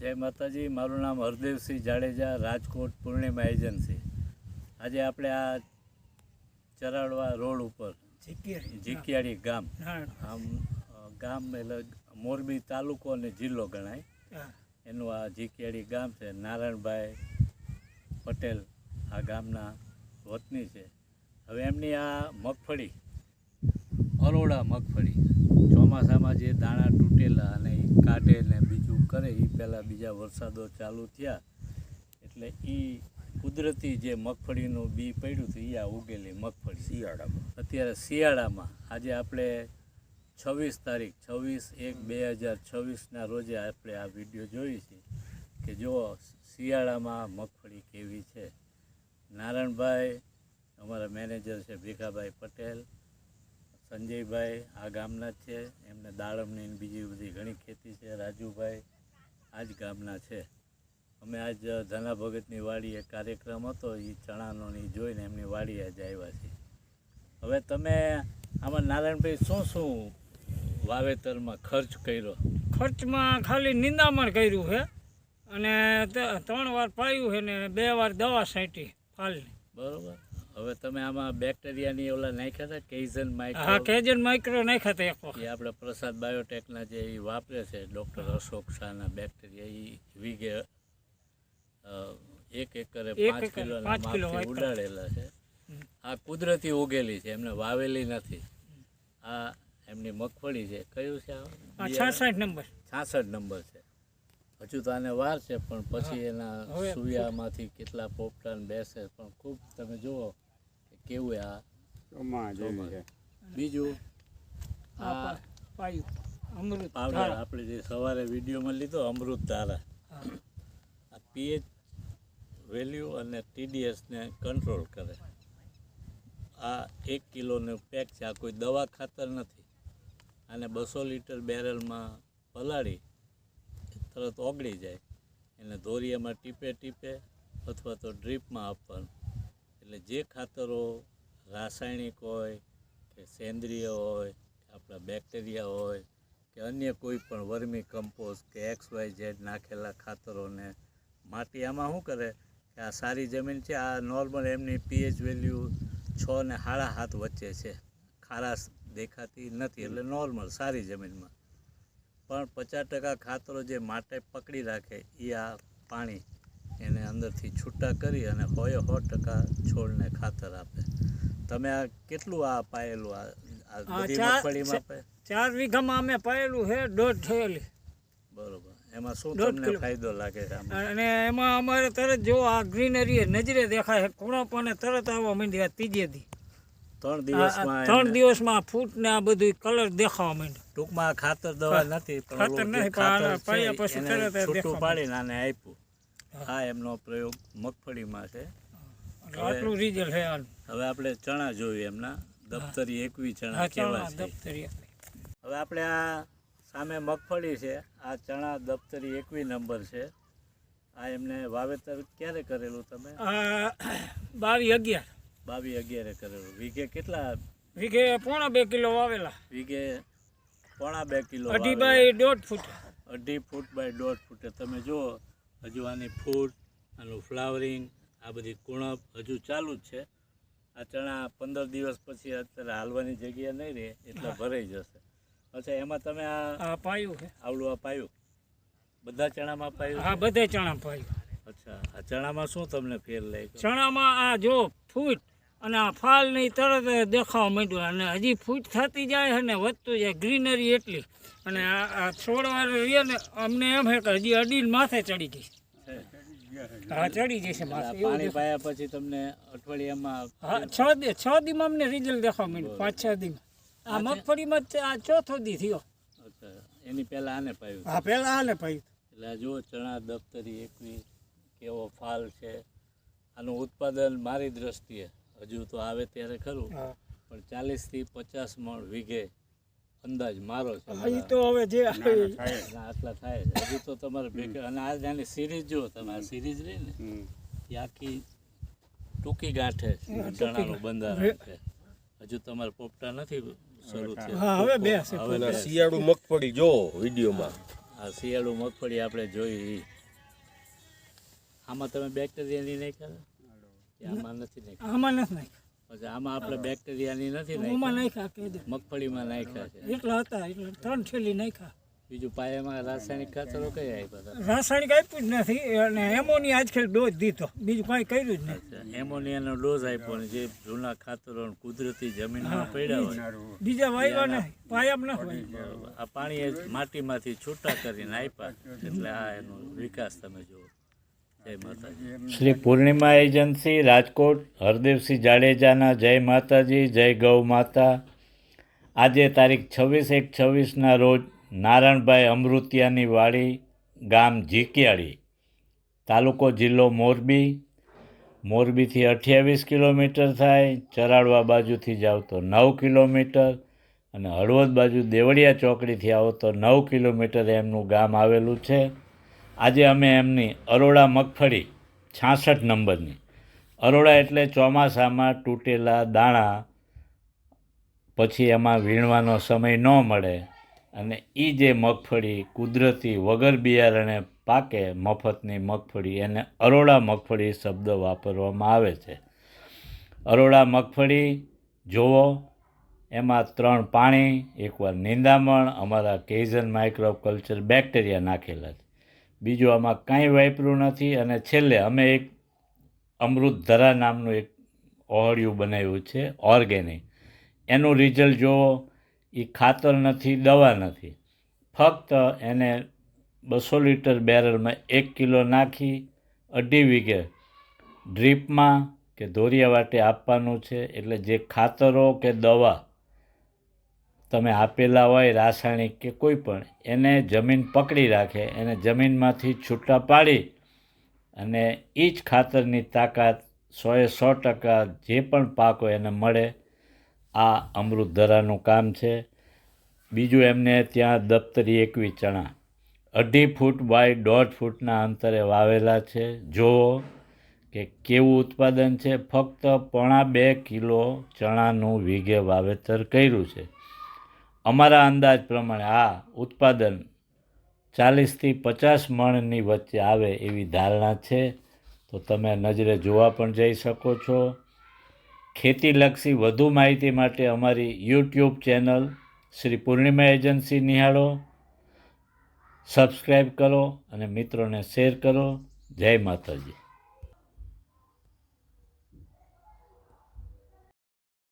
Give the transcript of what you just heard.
જય માતાજી મારું નામ હરદેવસિંહ જાડેજા રાજકોટ પૂર્ણિમા એજન્સી. આજે આપણે આ ચરાડવા રોડ ઉપર જીકિયાળી ગામ. આમ ગામ એટલે મોરબી તાલુકો અને જિલ્લો ગણાય. એનું આ જીકિયાળી ગામ છે. નારાયણભાઈ પટેલ આ ગામના વતની છે. હવે એમની આ મગફળી અરોડા મગફળી ચોમાસામાં જે દાણા તૂટેલા અને કાઢે ને બીજું કરે એ પહેલાં બીજા વરસાદો ચાલુ થયા. એટલે એ કુદરતી જે મગફળીનું બી પડ્યું હતું એ આ ઉગેલી મગફળી. શિયાળામાં. અત્યારે શિયાળામાં આજે આપણે છવ્વીસ તારીખ છવ્વીસ એક બે હજાર છવ્વીસના રોજે આપણે આ વીડિયો જોઈ છે કે જુઓ શિયાળામાં મગફળી કેવી છે? નારાયણભાઈ અમારા મેનેજર છે ભીખાભાઈ પટેલ સંજયભાઈ આ ગામના જ છે એમને દાડમની બીજી બધી ઘણી ખેતી છે રાજુભાઈ આ જ ગામના છે. અમે આજ ધના ભગતની વાડીએ કાર્યક્રમ હતો એ ચણાનો એ જોઈને એમની વાડી આજે આવ્યા છીએ. હવે તમે આમાં નારાયણભાઈ શું શું વાવેતરમાં ખર્ચ કર્યો? ખર્ચમાં ખાલી નિંદામણ કર્યું છે અને ત્રણ વાર પાયું છે ને બે વાર દવા છાંટી ફાલની. બરોબર. હવે તમે આમાં બેક્ટેરિયાની ઓલા નાખ્યા હતા કેઝન હા માઇક્રો કેજન માઇક્રો નાખ્યા હતા એક વખત. એ આપણે પ્રસાદ બાયોટેકના જે એ વાપરે છે ડૉક્ટર અશોક શાહના બેક્ટેરિયા એ વીઘે એક એકરે પાંચ કિલો ઉડાડેલા છે. આ કુદરતી ઉગેલી છે એમને વાવેલી નથી. આ એમની મગફળી છે. કયું છે? છાસઠ નંબર. છાસઠ નંબર છે. હજુ તો આને વાર છે પણ પછી એના સુયામાંથી કેટલા પોપટાન બેસે પણ ખૂબ તમે જુઓ. કેવું આ. બીજું? આ અમૃત પાવડર આપણે જે સવારે વિડીયોમાં લીધો અમૃત ધારા આ પીએચ વેલ્યુ અને ટીડીએસને કંટ્રોલ કરે. આ એક કિલોનું પેક છે આ કોઈ દવા ખાતર નથી. આને બસો લીટર બેરલમાં પલાળી તરત ઓગળી જાય. એને ધોરિયામાં ટીપે ટીપે અથવા તો ડ્રીપમાં આપવાનું. એટલે જે ખાતરો રાસાયણિક હોય કે સેન્દ્રિય હોય કે આપણા બેક્ટેરિયા હોય કે અન્ય કોઈ પણ વર્મી કમ્પોઝ કે એક્સ વાય ઝેડ નાખેલા ખાતરોને માટી આમાં શું કરે? કે આ સારી જમીન છે, આ નોર્મલ એમની પીએચ વેલ્યુ છ ને હાડા હાથ વચ્ચે છે. ખારાશ દેખાતી નથી, એટલે નોર્મલ સારી જમીનમાં. પણ પચાસ ટકા ખાતરો જે માટે પકડી રાખે એ આ પાણી એને અંદરથી છૂટા કરી અને હોય સો ટકા છોડને ખાતર આપે. તમે આ કેટલું આ પાયેલું આ બધી ચાર- મગફળીમાં ચાર વીઘામાં અમે પાયેલું છે દોઢ થયેલી. બરોબર. એમાં શું તમને ફાયદો લાગે છે અને એમાં અમારે તરત જો આ ગ્રીનરી નજરે દેખાય છે પણ તરત આવવા માંડ્યા ત્રીજે દી. ત્રણ દિવસમાં ત્રણ દિવસમાં ફૂટ ને આ બધું કલર દેખાવા માંડ્યો. ટૂંકમાં ખાતર દવા નથી ખાતર નથી, પાયા પછી તરત છૂટું પાડીને આને આપ્યું. આ એમનો પ્રયોગ મગફળીમાં છે. આટલું રિઝલ્ટ છે હવે આપણે ચણા જોઈએ એમના. દફતરી એકવી ચણા કેવા છે. હવે આપણે આ સામે મગફળી છે. આ ચણા દફતરી એકવી નંબર છે. આ એમને વાવેતર ક્યારે કરેલું તમે? બાવી અગિયાર. બાવીસ અગિયારે કરેલું. વીઘે કેટલા? વીઘે પોણા બે કિલો વાવેલા. વીઘે પોણા બે કિલો અઢી બાય દોઢ ફૂટ. અઢી ફૂટ બાય દોઢ ફૂટે. તમે જુઓ હજુ આની ફૂટ આનું ફ્લાવરિંગ આ બધી કુણપ હજુ ચાલુ જ છે. આ ચણા પંદર દિવસ પછી અત્યારે હાલવાની જગ્યા નહીં રહે એટલે ભરાઈ જશે. અચ્છા એમાં તમે આ આ પાયું આવડું આ પાયું? બધા ચણામાં પાયું હા બધા ચણા પાયું. અચ્છા આ ચણામાં શું તમને ફેર લાગ્યો? ચણામાં આ જો ફૂટ અને આ ફાલ નહીં તરત દેખાવા માંડ્યું. અને હજી ફૂટ થતી જાય અને વધતું જાય. ગ્રીનરી એટલી. અને આ છોડવા રહીએ ને અમને એમ હે કે હજી અડીને માથે ચડી ગઈ. હા ચડી જશે માથે. પાણી પાયા પછી તમને અઠવાડિયામાં હા છ દી છ દીમાં અમને રિઝલ્ટ દેખાવા માંડ્યું. પાંચ છ દીમાં. આ મગફળીમાં જ આ ચોથો દી થયો. એની પહેલાં આને પાયું? હા પહેલાં આને પાયું. એટલે જુઓ ચણા દફતરી એકવી કેવો ફાલ છે. આનું ઉત્પાદન મારી દ્રષ્ટિએ. હજુ તો આવે ત્યારે ખરું. પણ ચાલીસથી પચાસ મણ વીઘે અંદાજ મારો છે તો હવે જે આટલા થાય છે. હજુ તો તમારે ભેગા અને આ જાની સિરીઝ જુઓ તમે આ સિરીઝ રહી ને એ આખી ટૂંકી ગાંઠે ચણાનું બંધારણ છે. હજુ તમારે પોપટા નથી શરૂ થયા. હા હવે બે હવે શિયાળુ મગફળી જો વિડીયોમાં. આ શિયાળુ મગફળી આપણે જોઈ. આમાં તમે બેક્ટેરિયાની નાખ્યા કે આમાં નથી નાખ્યા? આમાં નથી નાખ્યા. પછી આમાં આપણે બેક્ટેરિયાની નથી ઓમાં નાખ્યા? કે મગફળીમાં નાખ્યા છે. એટલા હતા એટલે ત્રણ છેલ્લી નાખ્યા. બીજું પાયામાં રાસાયણિક ખાતરો કઈ આપ્યા હતા? રાસાયણિક આપ્યું જ નથી અને એમોની આજકાલ ડોઝ દીધો. બીજું કાંઈ કર્યું જ નહીં અચ્છા, એમોનિયાનો ડોઝ આપ્યો ને જે જૂના ખાતરો કુદરતી જમીનમાં પડ્યા હોય બીજા વાયવા ને પાયામાં નથી આ પાણી એ માટીમાંથી છૂટા કરીને આપ્યા. એટલે આ એનો વિકાસ તમે જુઓ. શ્રી પૂર્ણિમા એજન્સી, રાજકોટ, હરદેવસિંહ જાડેજાના જય માતાજી, જય ગૌ માતા. આજે તારીખ છવ્વીસ એક છવ્વીસના રોજ નારાયણભાઈ અમૃતિયાની વાડી, ગામ ઝીકિયાળી, તાલુકો જિલ્લો મોરબી. મોરબીથી અઠ્યાવીસ કિલોમીટર થાય, ચરાડવા બાજુથી જાવ તો નવ કિલોમીટર અને હળવદ બાજુ દેવળિયા ચોકડીથી આવો તો નવ કિલોમીટર એમનું ગામ આવેલું છે. આજે અમે એમની અરોડા મગફળી છાસઠ નંબરની. અરોડા એટલે ચોમાસામાં તૂટેલા દાણા, પછી એમાં વીણવાનો સમય ન મળે અને એ જે મગફળી કુદરતી વગર બિયારણે પાકે મફતની મગફળી, એને અરોડા મગફળી શબ્દ વાપરવામાં આવે છે. અરોડા મગફળી જોવો એમાં ત્રણ પાણી એકવાર નિંદામણ, અમારા કેઝન માઇક્રો કલ્ચર બેક્ટેરિયા નાખેલા છે. બીજું આમાં કાંઈ વાપર્યું નથી અને છેલ્લે અમે એક અમૃત ધરા નામનું એક ઓહળિયું બનાવ્યું છે, ઓર્ગેનિક. એનું રિઝલ્ટ જુઓ એ ખાતર નથી, દવા નથી. ફક્ત એને બસો લીટર બેરલમાં એક કિલો નાખી, અઢી વીઘે ડ્રીપમાં કે ધોરિયા વાટે આપવાનું છે, એટલે જે ખાતરો કે દવા તમે આપેલા હોય રાસાયણિક કે કોઈ પણ, એને જમીન પકડી રાખે, એને જમીનમાંથી છૂટા પાડી અને એ જ ખાતરની તાકાત સોએ સો ટકા જે પણ પાક હોય એને મળે, આ અમૃત ધરાનું કામ છે. બીજું એમને ત્યાં દફતરી એકવી ચણા. અઢી ફૂટ બાય દોઢ ફૂટના અંતરે વાવેલા છે. જુઓ કે કેવું ઉત્પાદન છે. ફક્ત પોણા બે કિલો ચણાનું વીઘે વાવેતર કર્યું છે. અમારા અંદાજ પ્રમાણે આ ઉત્પાદન ચાલીસથી પચાસ મણની વચ્ચે આવે એવી ધારણા છે. તો તમે નજરે જોવા પણ જઈ શકો છો. ખેતીલક્ષી વધુ માહિતી માટે અમારી YouTube channel Shri Purnima agency નિહાળો. સબસ્ક્રાઈબ કરો અને મિત્રોને શેર કરો. જય માતાજી.